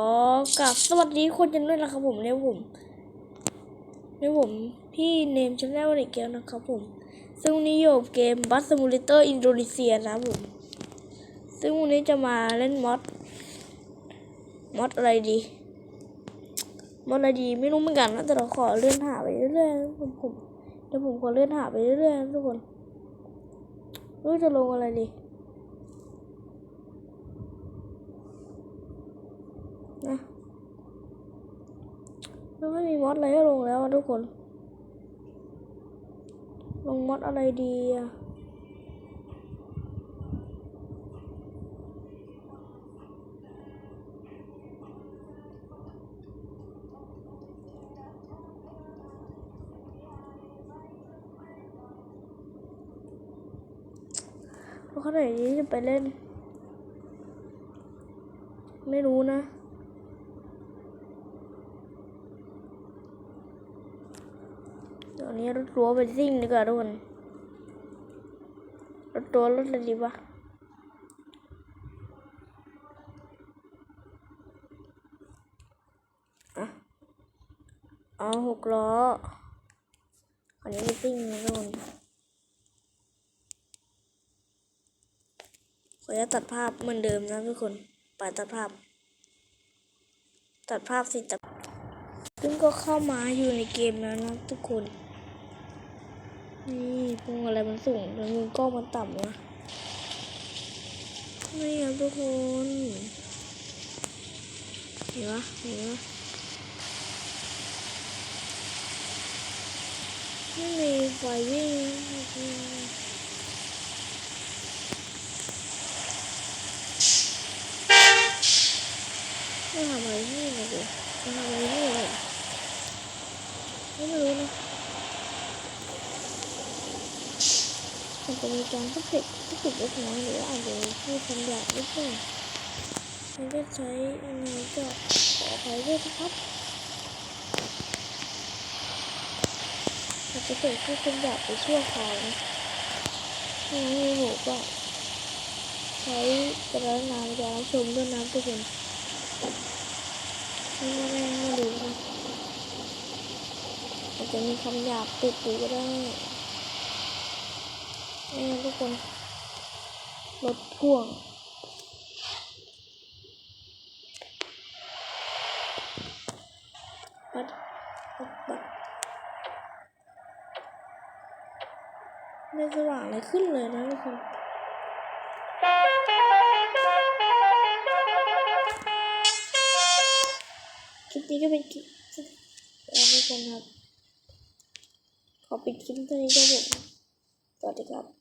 อ๋อกับสวัสดีคนกันด้วยนะครับผมเนี่ยผมเนี่ยผมพี่เนมชาแนลอีกลนะครับผม ซึ่งวันนี้อยู่เกมบัสซิมูเลเตอร์อินโดนีเซียนะผม ซึ่งวันนี้จะมาเล่นมอดมอดอะไรดีมอดอะไรดีไม่รู้เหมือนกันนะแต่เราขอเลื่อนหาไปเรื่อยๆผมผมเดี๋ยวผมขอเลื่อนหาไปเรื่อยๆทุกคนไม่รู้จะลงอะไรดี นะแล้วไม่มีมอดอะไรให้ลงแล้วทุกคน ลงมอดอะไรดีอะแล้วเขาไหนนี้จะไปเล่น ไม่รู้นะ เดี๋ยวนี้รถรั้วไปซิ่งดีกว่าทุกคนรถรั้วรถอะไรดีวะอะเอาหกล้ออันนี้ไปซิ่งนะทุกคนขออนุญาตตัดภาพเหมือนเดิมนะทุกคนไปตัดภาพ ตัดภาพสิตัดซึ่งก็เข้ามาอยู่ในเกมแล้วนะทุกคน นี่พวงอะไรมันสูงแล้วมุมกล้องมันต่ำวะนี่ครับทุกคนเห็นปะเห็นปะไม่มีไฟวิ่งไม่ทำอะไรนี่เลยไม่ทำอะไรนี่เลยไม่รู้นะ มันจะมีการทุกติดทุกติดเล็กน้อยหรืออาจจะพูดคำหยาบนิดหน่อยฉันจะใช้อันนี้ก็ขออภัยด้วยนะครับอาจจะเกิดพูดคำหยาบไปชั่วคราวนะงั้นหนูก็ใช้กระดานในการรับชมด้วยนะทุกคนไม่ว่าแม่ไม่รู้นะอาจจะมีคำหยาบติดอยู่ก็ได้ นี่ทุกคน รถพ่วง ปัดปัดไม่สว่างเลยขึ้นเลยนะทุกคนคลิปนี้ก็เป็นคลิปแล้วทุกคนครับ ขอปิดคลิปเท่านี้ก็ผมสวัสดีครับ